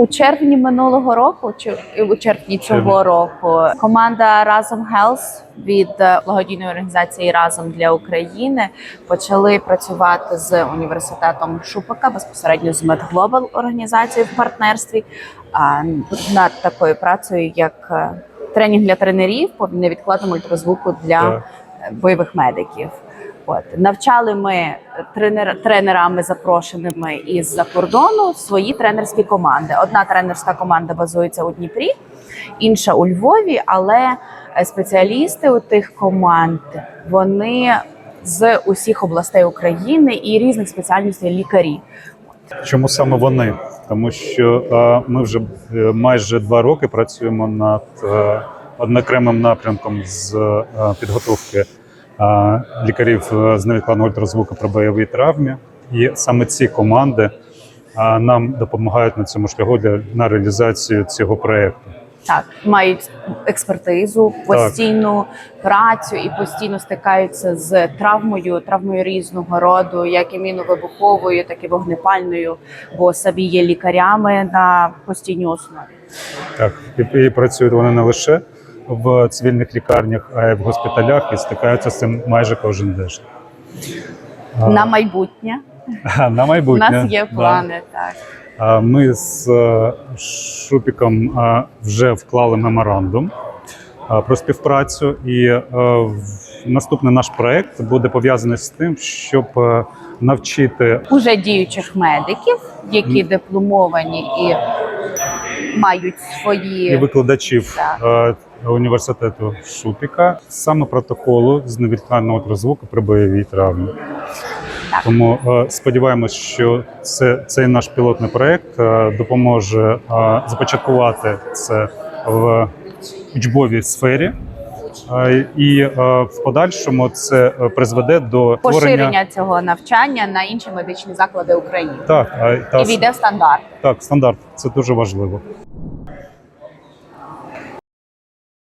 У червні минулого року, чи у червні цього року, команда Разом Health від е, благодійної організації Разом для України почали працювати з університетом Шупака безпосередньо з MedGlobal організацією в партнерстві над такою працею, як е, тренінг для тренерів по невідкладному ультразвуку для бойових медиків. От навчали ми тренер, тренерами, запрошеними із-за кордону, свої тренерські команди. Одна тренерська команда базується у Дніпрі, інша у Львові. Але е, спеціалісти у тих команд вони з усіх областей України і різних спеціальностей лікарі. Чому саме вони? Тому що е, ми вже е, майже два роки працюємо над однокремим напрямком з підготовки лікарів е, з невідкладного ультразвуку при бойовій травмі, і саме ці команди нам допомагають на цьому шляху для на реалізацію цього проекту. Так, мають експертизу, постійну працю і постійно стикаються з травмою, травмою різного роду, як і міновибуховою, так і вогнепальною, бо самі є лікарями на постійній основі. Так, і, і працюють вони не лише в цивільних лікарнях, а й в госпіталях і стикаються з цим майже кожен день. На майбутнє на у нас є да. плани. Так Ми з е, Шупіком е, вже вклали меморандум е, про співпрацю, і наступний наш проект буде пов'язаний з тим, щоб навчити уже діючих медиків, які дипломовані і мають і свої викладачів Так. Університету Шупіка саме протоколу з невідкладного ультразвуку при бойовій травмі. Тому е, сподіваємось, що це, цей наш пілотний проект е, допоможе е, започаткувати це в учбовій сфері. І в подальшому це призведе до поширення цього навчання на інші медичні заклади України так, та, і війде в стандарт. так, стандарт. Це дуже важливо.